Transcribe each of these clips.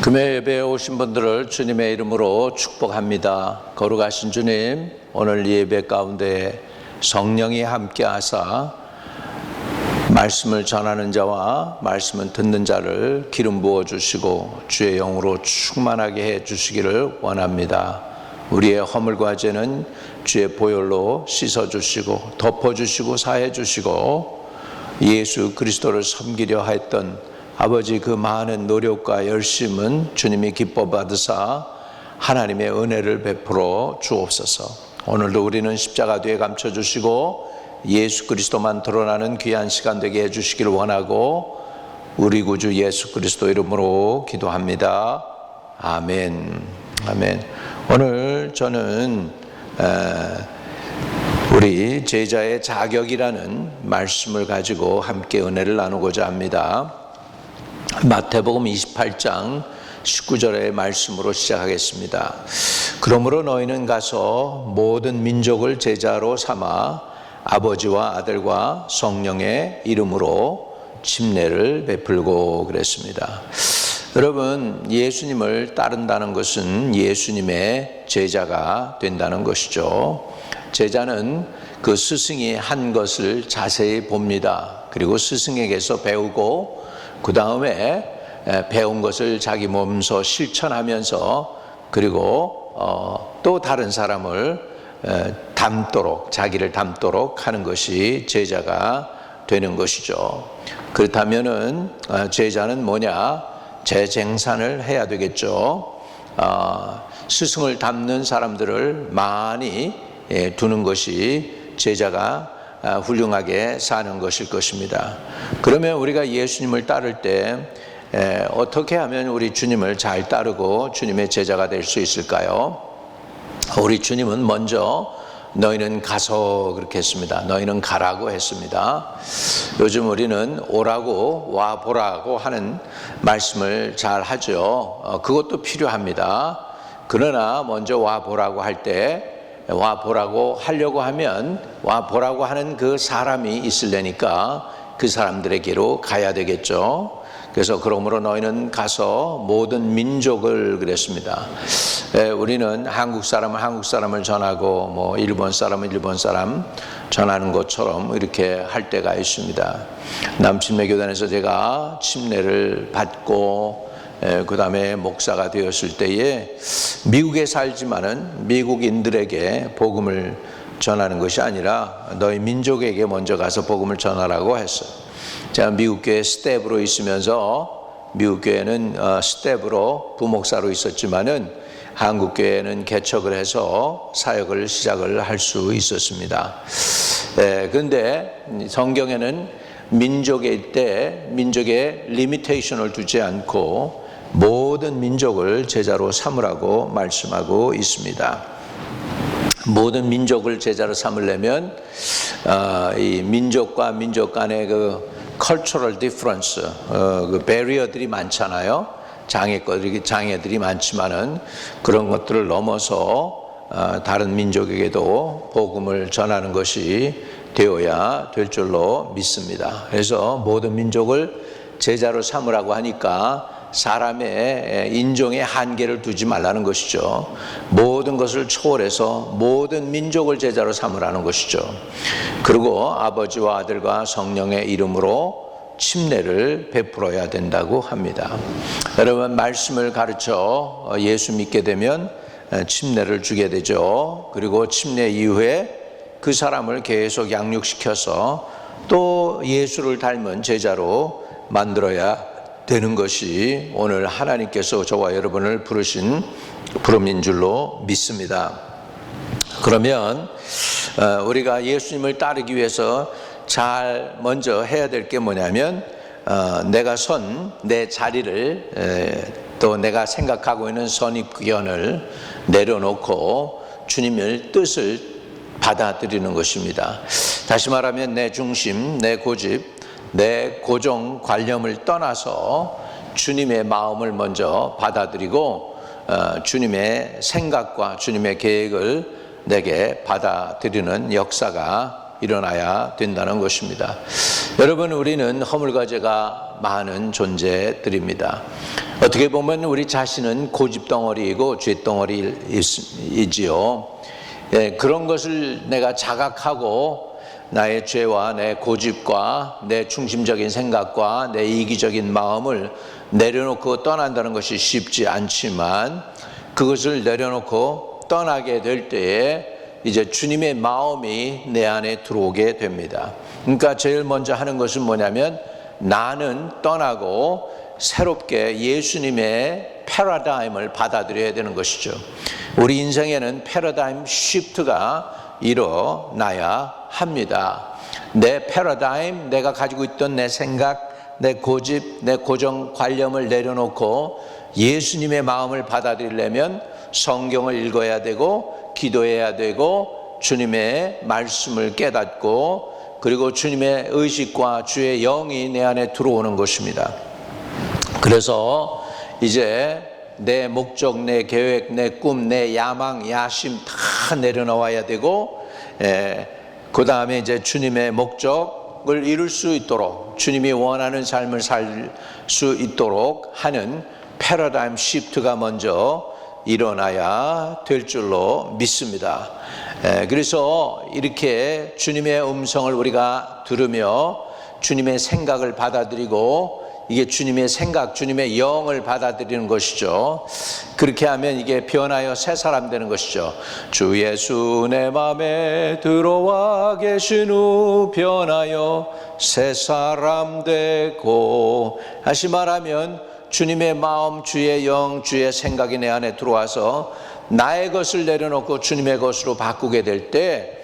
금요 예배에 오신 분들을 주님의 이름으로 축복합니다. 거룩하신 주님, 오늘 이 예배 가운데 성령이 함께 하사 말씀을 전하는 자와 말씀을 듣는 자를 기름 부어 주시고 주의 영으로 충만하게 해 주시기를 원합니다. 우리의 허물과 죄는 주의 보혈로 씻어 주시고 덮어 주시고 사해 주시고 예수 그리스도를 섬기려 했던 아버지 그 많은 노력과 열심은 주님이 기뻐 받으사 하나님의 은혜를 베풀어 주옵소서. 오늘도 우리는 십자가 뒤에 감춰 주시고 예수 그리스도만 드러나는 귀한 시간 되게 해 주시기를 원하고 우리 구주 예수 그리스도 이름으로 기도합니다. 아멘. 아멘. 오늘 저는 우리 제자의 자격이라는 말씀을 가지고 함께 은혜를 나누고자 합니다. 마태복음 28장 19절의 말씀으로 시작하겠습니다. 그러므로 너희는 가서 모든 민족을 제자로 삼아 아버지와 아들과 성령의 이름으로 침례를 베풀고 그랬습니다. 여러분, 예수님을 따른다는 것은 예수님의 제자가 된다는 것이죠. 제자는 그 스승이 한 것을 자세히 봅니다. 그리고 스승에게서 배우고 그 다음에 배운 것을 자기 몸소 실천하면서 그리고 어, 또 다른 사람을 담도록 자기를 담도록 하는 것이 제자가 되는 것이죠. 그렇다면은 어, 제자는 뭐냐? 재쟁산을 해야 되겠죠. 어, 스승을 담는 사람들을 많이 예, 두는 것이 제자가 아, 훌륭하게 사는 것일 것입니다. 그러면 우리가 예수님을 따를 때 어떻게 하면 우리 주님을 잘 따르고 주님의 제자가 될 수 있을까요? 우리 주님은 먼저 너희는 가서 그렇게 했습니다. 너희는 가라고 했습니다. 요즘 우리는 오라고 와 보라고 하는 말씀을 잘 하죠. 어, 그것도 필요합니다. 그러나 먼저 와 보라고 할때 와 보라고 하려고 하면 와 보라고 하는 그 사람이 있으려니까 그 사람들에게로 가야 되겠죠. 그래서 그러므로 너희는 가서 모든 민족을 그랬습니다. 에, 우리는 한국 사람은 한국 사람을 전하고 뭐 일본 사람은 일본 사람 전하는 것처럼 이렇게 할 때가 있습니다. 남침매교단에서 제가 침례를 받고 그 다음에 목사가 되었을 때에 미국에 살지만은 미국인들에게 복음을 전하는 것이 아니라 너희 민족에게 먼저 가서 복음을 전하라고 했어요. 제가 미국 교회 스텝으로 있으면서 미국 교회는 어, 스텝으로 부목사로 있었지만은 한국 교회는 개척을 해서 사역을 시작을 할 수 있었습니다. 그런데 성경에는 민족의 때 민족의 리미테이션을 두지 않고 모든 민족을 제자로 삼으라고 말씀하고 있습니다. 모든 민족을 제자로 삼으려면 어, 이 민족과 민족 간의 그 cultural 어, 그 배리어들이 많잖아요. 장애거들이 장애들이 많지만은 그런 것들을 넘어서 어, 다른 민족에게도 복음을 전하는 것이 되어야 될 줄로 믿습니다. 그래서 모든 민족을 제자로 삼으라고 하니까 사람의 인종의 한계를 두지 말라는 것이죠. 모든 것을 초월해서 모든 민족을 제자로 삼으라는 것이죠. 그리고 아버지와 아들과 성령의 이름으로 침례를 베풀어야 된다고 합니다. 여러분 말씀을 가르쳐 예수 믿게 되면 침례를 주게 되죠. 그리고 침례 이후에 그 사람을 계속 양육시켜서 또 예수를 닮은 제자로 만들어야 되는 것이 오늘 하나님께서 저와 여러분을 부르신 부름인 줄로 믿습니다. 그러면 어, 우리가 예수님을 따르기 위해서 잘 먼저 해야 될 게 뭐냐면 어, 내가 선 내 자리를 또 내가 생각하고 있는 선입견을 내려놓고 주님의 뜻을 받아들이는 것입니다. 다시 말하면 내 중심, 내 고집, 내 고정 관념을 떠나서 주님의 마음을 먼저 받아들이고 어, 주님의 생각과 주님의 계획을 내게 받아들이는 역사가 일어나야 된다는 것입니다. 여러분, 우리는 허물과제가 많은 존재들입니다. 어떻게 보면 우리 자신은 고집덩어리이고 죄덩어리이지요. 예, 그런 것을 내가 자각하고 나의 죄와 내 고집과 내 중심적인 생각과 내 이기적인 마음을 내려놓고 떠난다는 것이 쉽지 않지만 그것을 내려놓고 떠나게 될 때에 이제 주님의 마음이 내 안에 들어오게 됩니다. 그러니까 제일 먼저 하는 것은 뭐냐면 나는 떠나고 새롭게 예수님의 패러다임을 받아들여야 되는 것이죠. 우리 인생에는 패러다임 시프트가 일어나야 합니다. 내 패러다임, 내가 가지고 있던 내 생각, 내 고집, 내 고정 관념을 내려놓고 예수님의 마음을 받아들이려면 성경을 읽어야 되고 기도해야 되고 주님의 말씀을 깨닫고 그리고 주님의 의식과 주의 영이 내 안에 들어오는 것입니다. 그래서 이제 내 목적, 내 계획, 내 꿈, 내 야망, 야심 다 내려놓아야 되고, 그 다음에 이제 주님의 목적을 이룰 수 있도록, 주님이 원하는 삶을 살 수 있도록 하는 패러다임 시프트가 먼저 일어나야 될 줄로 믿습니다. 그래서 이렇게 주님의 음성을 우리가 들으며 주님의 생각을 받아들이고 이게 주님의 생각, 주님의 영을 받아들이는 것이죠. 그렇게 하면 이게 변하여 새 사람 되는 것이죠. 주 예수 내 마음에 들어와 계신 후 변하여 새 사람 되고 다시 말하면 주님의 마음, 주의 영, 주의 생각이 내 안에 들어와서 나의 것을 내려놓고 주님의 것으로 바꾸게 될때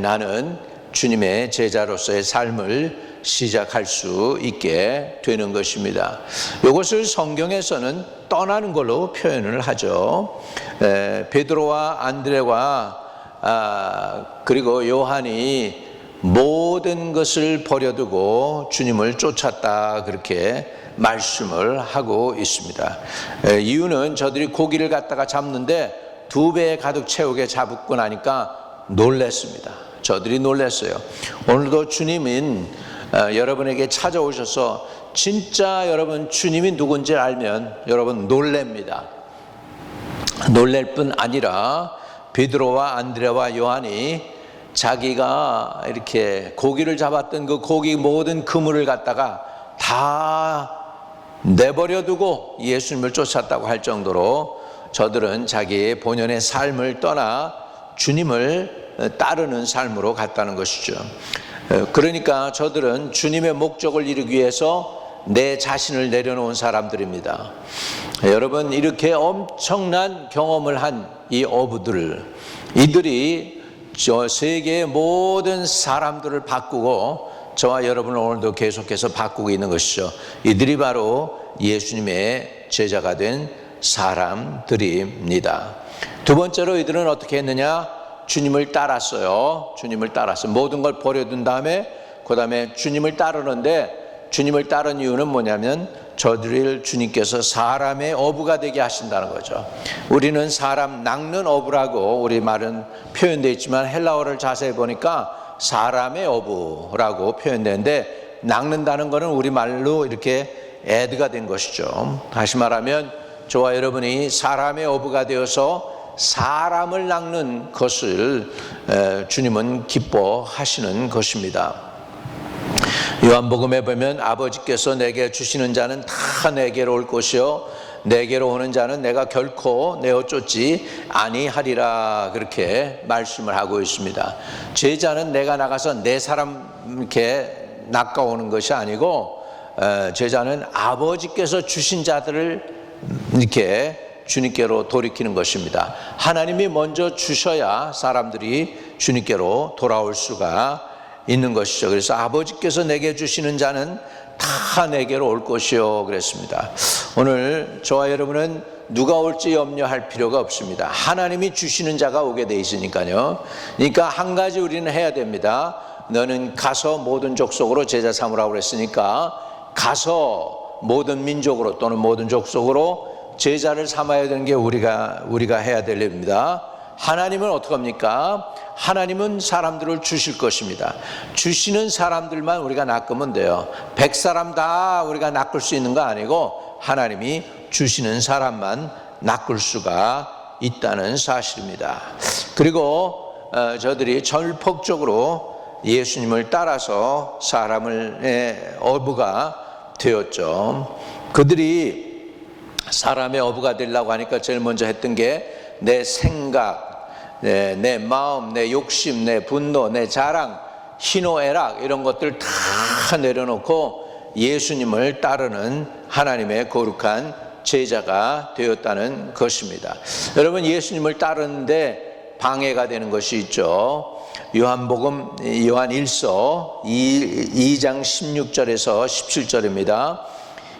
나는 주님의 제자로서의 삶을 시작할 수 있게 되는 것입니다. 이것을 성경에서는 떠나는 걸로 표현을 하죠. 에, 베드로와 안드레와 아, 그리고 요한이 모든 것을 버려두고 주님을 쫓았다 그렇게 말씀을 하고 있습니다. 에, 이유는 저들이 고기를 갖다가 잡는데 두배 가득 채우게 잡고 나니까 놀랬습니다. 저들이 놀랐어요. 오늘도 주님은 어, 여러분에게 찾아오셔서 진짜 여러분 주님이 누군지 알면 여러분 놀랍니다. 놀랄 뿐 아니라 베드로와 안드레와 요한이 자기가 이렇게 고기를 잡았던 그 고기 모든 그물을 갖다가 다 내버려 두고 예수님을 쫓았다고 할 정도로 저들은 자기의 본연의 삶을 떠나 주님을 따르는 삶으로 갔다는 것이죠. 그러니까 저들은 주님의 목적을 이루기 위해서 내 자신을 내려놓은 사람들입니다. 여러분, 이렇게 엄청난 경험을 한 이 어부들, 이들이 저 세계의 모든 사람들을 바꾸고 저와 여러분을 오늘도 계속해서 바꾸고 있는 것이죠. 이들이 바로 예수님의 제자가 된 사람들입니다. 두 번째로 이들은 어떻게 했느냐? 주님을 따랐어요. 주님을 따랐어. 모든 걸 버려둔 다음에 그 다음에 주님을 따르는데 주님을 따른 이유는 뭐냐면 저들을 주님께서 사람의 어부가 되게 하신다는 거죠. 우리는 사람 낚는 어부라고 우리 말은 표현되어 있지만 헬라어를 자세히 보니까 사람의 어부라고 표현되는데 낚는다는 것은 우리 말로 이렇게 애드가 된 것이죠. 다시 말하면 저와 여러분이 사람의 어부가 되어서 사람을 낚는 것을 주님은 기뻐하시는 것입니다. 요한복음에 보면 아버지께서 내게 주시는 자는 다 내게로 올 것이요 내게로 오는 자는 내가 결코 내어 쫓지 아니하리라 그렇게 말씀을 하고 있습니다. 제자는 내가 나가서 내 사람 이렇게 낚아오는 것이 아니고 제자는 아버지께서 주신 자들을 이렇게 주님께로 돌이키는 것입니다. 하나님이 먼저 주셔야 사람들이 주님께로 돌아올 수가 있는 것이죠. 그래서 아버지께서 내게 주시는 자는 다 내게로 올 것이요 그랬습니다. 오늘 저와 여러분은 누가 올지 염려할 필요가 없습니다. 하나님이 주시는 자가 오게 돼 있으니까요. 그러니까 한 가지 우리는 해야 됩니다. 너는 가서 모든 족속으로 제자 삼으라고 그랬으니까 가서 모든 민족으로 또는 모든 족속으로 제자를 삼아야 되는 게 우리가 우리가 해야 될 일입니다. 하나님은 어떡합니까? 하나님은 사람들을 주실 것입니다. 주시는 사람들만 우리가 낚으면 돼요. 백 사람 다 우리가 낚을 수 있는 거 아니고 하나님이 주시는 사람만 낚을 수가 있다는 사실입니다. 그리고 어, 저들이 전폭적으로 예수님을 따라서 사람을 의 어부가 되었죠. 그들이 사람의 어부가 되려고 하니까 제일 먼저 했던 게 내 생각, 내, 내 마음, 내 욕심, 내 분노, 내 자랑, 희노애락 이런 것들 다 내려놓고 예수님을 따르는 하나님의 거룩한 제자가 되었다는 것입니다. 여러분 예수님을 따르는데 방해가 되는 것이 있죠. 요한복음 요한 1서 2, 장 16절에서 17절입니다.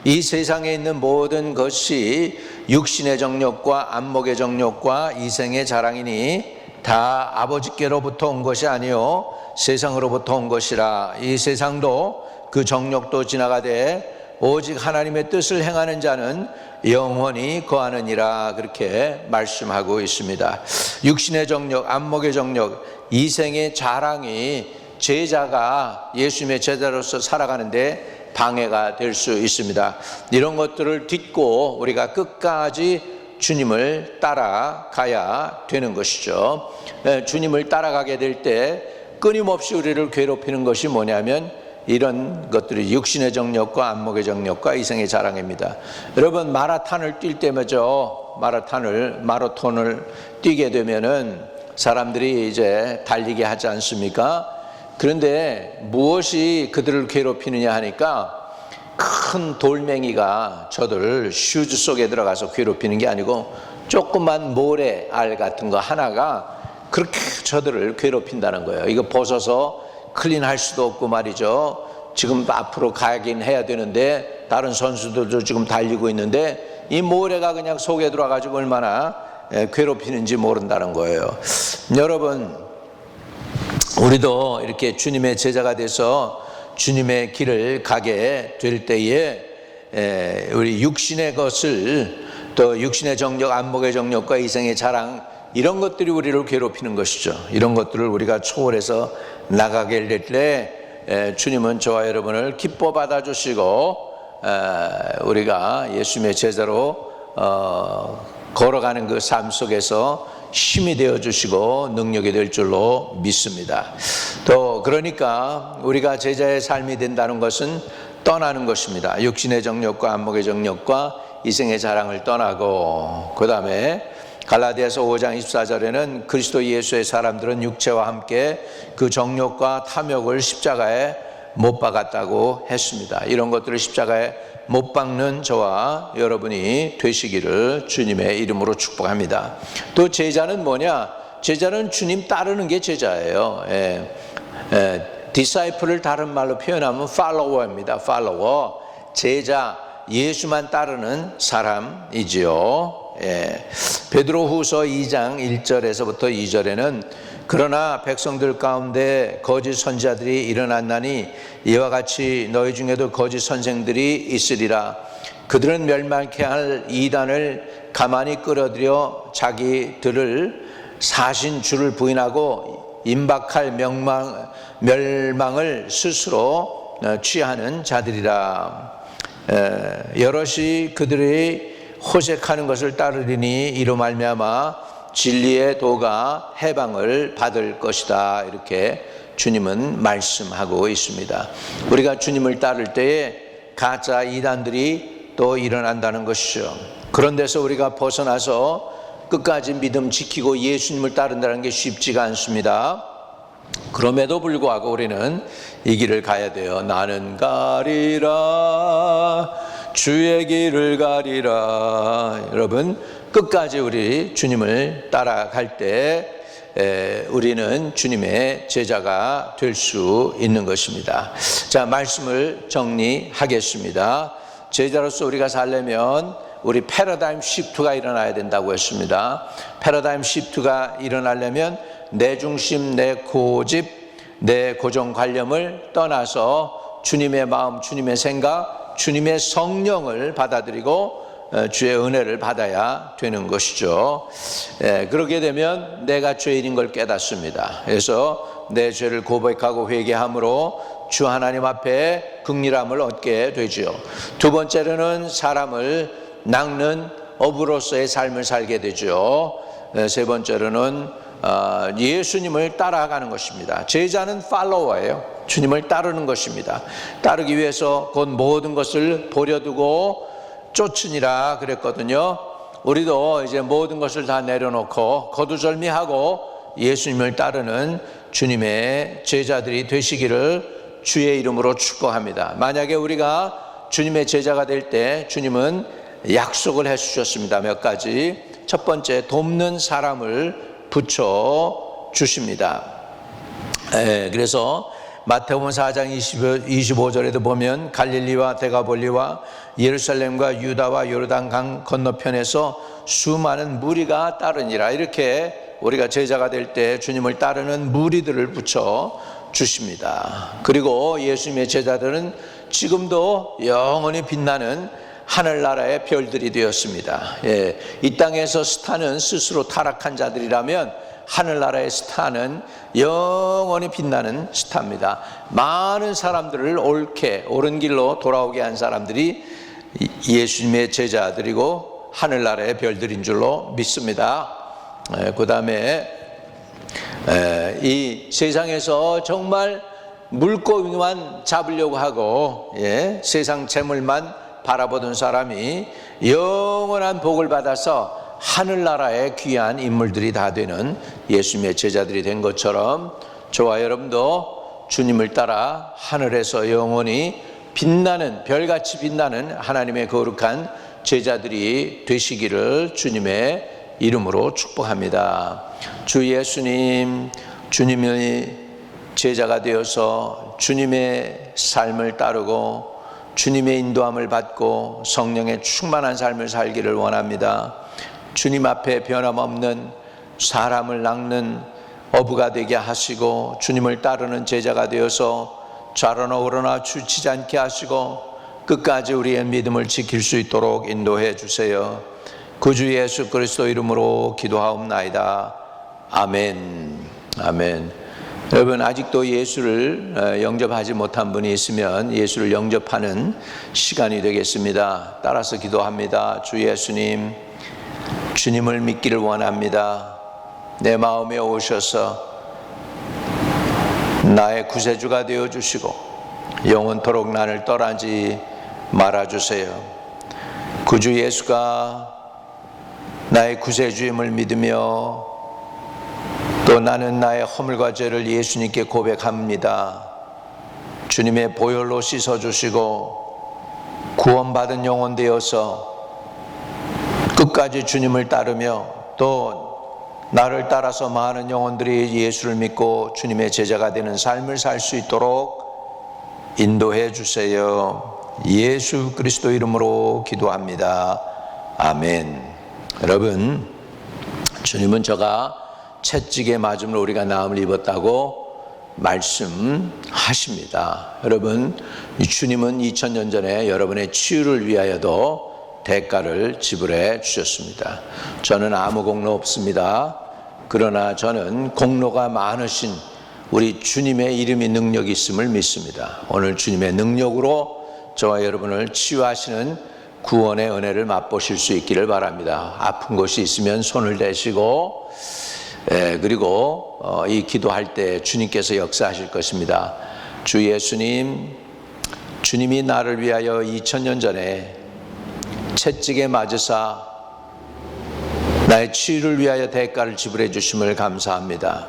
이 세상에 있는 모든 것이 육신의 정욕과 안목의 정욕과 이생의 자랑이니 다 아버지께로부터 온 것이 아니요 세상으로부터 온 것이라 이 세상도 그 정욕도 지나가되 오직 하나님의 뜻을 행하는 자는 영원히 거하느니라 그렇게 말씀하고 있습니다. 육신의 정욕, 안목의 정욕, 이생의 자랑이 제자가 예수님의 제자로서 살아가는데 방해가 될 수 있습니다. 이런 것들을 딛고 우리가 끝까지 주님을 따라가야 되는 것이죠. 예, 주님을 따라가게 될 때 끊임없이 우리를 괴롭히는 것이 뭐냐면 이런 것들이 육신의 정력과 안목의 정력과 이생의 자랑입니다. 여러분 마라톤을 뛸 때마저 마라톤을 마라톤을 뛰게 되면은 사람들이 이제 달리게 하지 않습니까? 그런데 무엇이 그들을 괴롭히느냐 하니까 큰 돌멩이가 저들 슈즈 속에 들어가서 괴롭히는 게 아니고 조그만 모래 알 같은 거 하나가 그렇게 저들을 괴롭힌다는 거예요. 이거 벗어서 클린할 수도 없고 말이죠. 지금 앞으로 가긴 해야 되는데 다른 선수들도 지금 달리고 있는데 이 모래가 그냥 속에 들어가지고 얼마나 괴롭히는지 모른다는 거예요. 여러분 우리도 이렇게 주님의 제자가 돼서 주님의 길을 가게 될 때에 우리 육신의 것을 또 육신의 정력, 안목의 정력과 이생의 자랑 이런 것들이 우리를 괴롭히는 것이죠. 이런 것들을 우리가 초월해서 나가게 될 때 주님은 저와 여러분을 기뻐 받아주시고 우리가 예수님의 제자로 어, 걸어가는 그 삶 속에서 힘이 되어 주시고 능력이 될 줄로 믿습니다. 또 그러니까 우리가 제자의 삶이 된다는 것은 떠나는 것입니다. 육신의 정력과 안목의 정력과 이생의 자랑을 떠나고 그다음에 갈라디아서 5장 24절에는 그리스도 예수의 사람들은 육체와 함께 그 정욕과 탐욕을 십자가에 못 박았다고 했습니다. 이런 것들을 십자가에 못 박는 저와 여러분이 되시기를 주님의 이름으로 축복합니다. 또 제자는 뭐냐? 제자는 주님 따르는 게 제자예요. 예. 예. 디사이플을 다른 말로 표현하면 팔로워입니다. 팔로워. 제자, 예수만 따르는 사람이지요. 예. 베드로후서 2장 1절에서부터 2절에는 그러나 백성들 가운데 거짓 선자들이 일어났나니 이와 같이 너희 중에도 거짓 선생들이 있으리라. 그들은 멸망케 할 이단을 가만히 끌어들여 자기들을 사신 주를 부인하고 임박할 명망, 멸망을 스스로 어, 취하는 자들이라. 여럿이 그들의 호색하는 것을 따르리니 이로 말미암아 진리의 도가 해방을 받을 것이다. 이렇게 주님은 말씀하고 있습니다. 우리가 주님을 따를 때에 가짜 이단들이 또 일어난다는 것이죠. 그런 데서 우리가 벗어나서 끝까지 믿음 지키고 예수님을 따른다는 게 쉽지가 않습니다. 그럼에도 불구하고 우리는 이 길을 가야 돼요. 나는 가리라 주의 길을 가리라. 여러분 끝까지 우리 주님을 따라갈 때 우리는 주님의 제자가 될 수 있는 것입니다. 자, 말씀을 정리하겠습니다. 제자로서 우리가 살려면 우리 패러다임 시프트가 일어나야 된다고 했습니다. 패러다임 시프트가 일어나려면 내 중심, 내 고집, 내 고정관념을 떠나서 주님의 마음, 주님의 생각, 주님의 성령을 받아들이고 어, 주의 은혜를 받아야 되는 것이죠. 예, 그렇게 되면 내가 죄인인 걸 깨닫습니다. 그래서 내 죄를 고백하고 회개함으로 주 하나님 앞에 극리함을 얻게 되지요. 두 번째로는 사람을 낚는 어부로서의 삶을 살게 되죠. 예, 세 번째로는 어, 예수님을 따라가는 것입니다. 제자는 팔로워예요. 주님을 따르는 것입니다. 따르기 위해서 곧 모든 것을 버려두고 쫓으니라 그랬거든요. 우리도 이제 모든 것을 다 내려놓고 거두절미하고 예수님을 따르는 주님의 제자들이 되시기를 주의 이름으로 축복합니다. 만약에 우리가 주님의 제자가 될 때 주님은 약속을 해 주셨습니다. 몇 가지. 첫 번째, 돕는 사람을 붙여 주십니다. 에, 그래서 마태복음 4장 25, 절에도 보면 갈릴리와 데가볼리와 예루살렘과 유다와 요르단 강 건너편에서 수많은 무리가 따르니라 이렇게 우리가 제자가 될 때 주님을 따르는 무리들을 붙여 주십니다. 그리고 예수님의 제자들은 지금도 영원히 빛나는 하늘나라의 별들이 되었습니다. 예, 이 땅에서 스타는 스스로 타락한 자들이라면 하늘나라의 스타는 영원히 빛나는 스타입니다. 많은 사람들을 옳게 옳은 길로 돌아오게 한 사람들이 예수님의 제자들이고 하늘나라의 별들인 줄로 믿습니다. 그 다음에 이 세상에서 정말 물고기만 잡으려고 하고 예, 세상 재물만 바라보던 사람이 영원한 복을 받아서 하늘나라의 귀한 인물들이 다 되는 예수님의 제자들이 된 것처럼 저와 여러분도 주님을 따라 하늘에서 영원히 빛나는 별같이 빛나는 하나님의 거룩한 제자들이 되시기를 주님의 이름으로 축복합니다. 주 예수님, 주님의 제자가 되어서 주님의 삶을 따르고 주님의 인도함을 받고 성령의 충만한 삶을 살기를 원합니다. 주님 앞에 변함없는 사람을 낚는 어부가 되게 하시고 주님을 따르는 제자가 되어서 좌로나 우로나 주치지 않게 하시고 끝까지 우리의 믿음을 지킬 수 있도록 인도해 주세요. 구주 예수 그리스도 이름으로 기도하옵나이다. 아멘. 아멘. 여러분 아직도 예수를 어, 영접하지 못한 분이 있으면 예수를 영접하는 시간이 되겠습니다. 따라서 기도합니다. 주 예수님, 주님을 믿기를 원합니다. 내 마음에 오셔서 나의 구세주가 되어 주시고 영원토록 나를 떠나지 말아 주세요. 구주 예수가 나의 구세주임을 믿으며 또 나는 나의 허물과 죄를 예수님께 고백합니다. 주님의 보혈로 씻어 주시고 구원받은 영혼 되어서 끝까지 주님을 따르며 또 나를 따라서 많은 영혼들이 예수를 믿고 주님의 제자가 되는 삶을 살 수 있도록 인도해 주세요. 예수 그리스도 이름으로 기도합니다. 아멘. 여러분, 주님은 저가 채찍에 맞음으로 우리가 나음을 입었다고 말씀하십니다. 여러분, 주님은 2000년 전에 여러분의 치유를 위하여도 대가를 지불해 주셨습니다. 저는 아무 공로 없습니다. 그러나 저는 공로가 많으신 우리 주님의 이름이 능력이 있음을 믿습니다. 오늘 주님의 능력으로 저와 여러분을 치유하시는 구원의 은혜를 맛보실 수 있기를 바랍니다. 아픈 곳이 있으면 손을 대시고 예, 그리고 어, 이 기도할 때 주님께서 역사하실 것입니다. 주 예수님, 주님이 나를 위하여 2000년 전에 채찍에 맞으사 나의 치유를 위하여 대가를 지불해 주심을 감사합니다.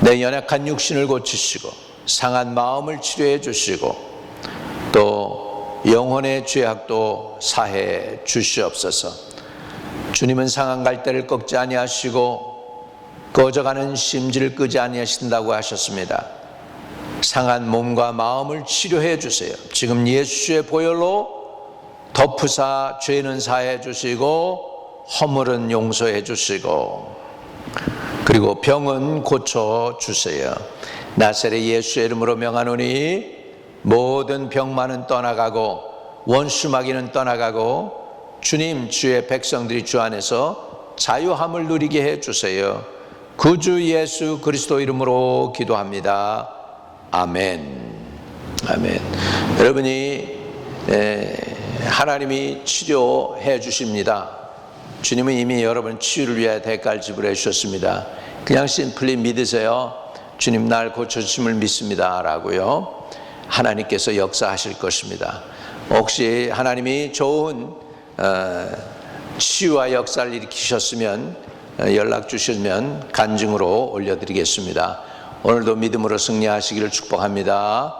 내 연약한 육신을 고치시고 상한 마음을 치료해 주시고 또 영혼의 죄악도 사해 주시옵소서. 주님은 상한 갈대를 꺾지 아니하시고 꺼져가는 심지를 끄지 아니하신다고 하셨습니다. 상한 몸과 마음을 치료해 주세요. 지금 예수의 보혈로 덮으사 죄는 사해 주시고 허물은 용서해 주시고 그리고 병은 고쳐 주세요. 나세렛 예수의 이름으로 명하노니 모든 병만은 떠나가고 원수마귀는 떠나가고 주님 주의 백성들이 주 안에서 자유함을 누리게 해 주세요. 구주 예수 그리스도 이름으로 기도합니다. 아멘. 아멘. 여러분이 에, 하나님이 치료해 주십니다. 주님은 이미 여러분 치유를 위해 대가를 지불해 주셨습니다. 그냥 심플리 믿으세요. 주님 날 고쳐주심을 믿습니다. 라고요. 하나님께서 역사하실 것입니다. 혹시 하나님이 좋은 어, 치유와 역사를 일으키셨으면 어, 연락 주시면 간증으로 올려드리겠습니다. 오늘도 믿음으로 승리하시기를 축복합니다.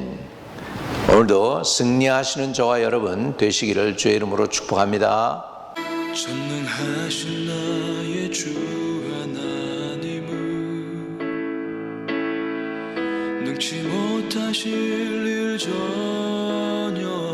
오늘도 승리하시는 저와 여러분 되시기를 주의 이름으로 축복합니다. 전능하신 나의 주 하나님은 능치 못하실 일 전혀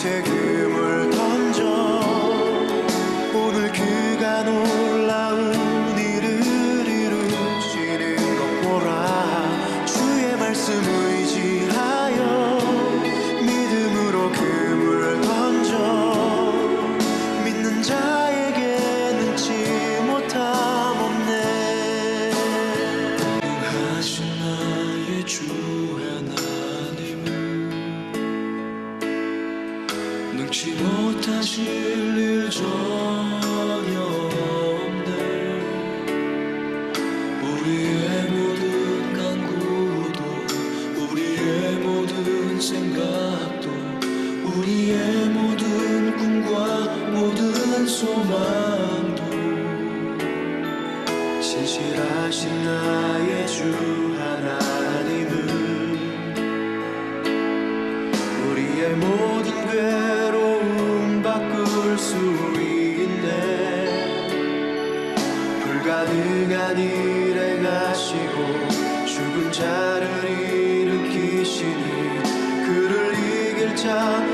깊은 우리의 모든 꿈과 모든 소망도 신실하신 나의 주 하나님은 우리의 모든 괴로움 바꿀 수 있네. 불가능한 일 행하시고 죽은 자를 일으키시니 그를 이길 자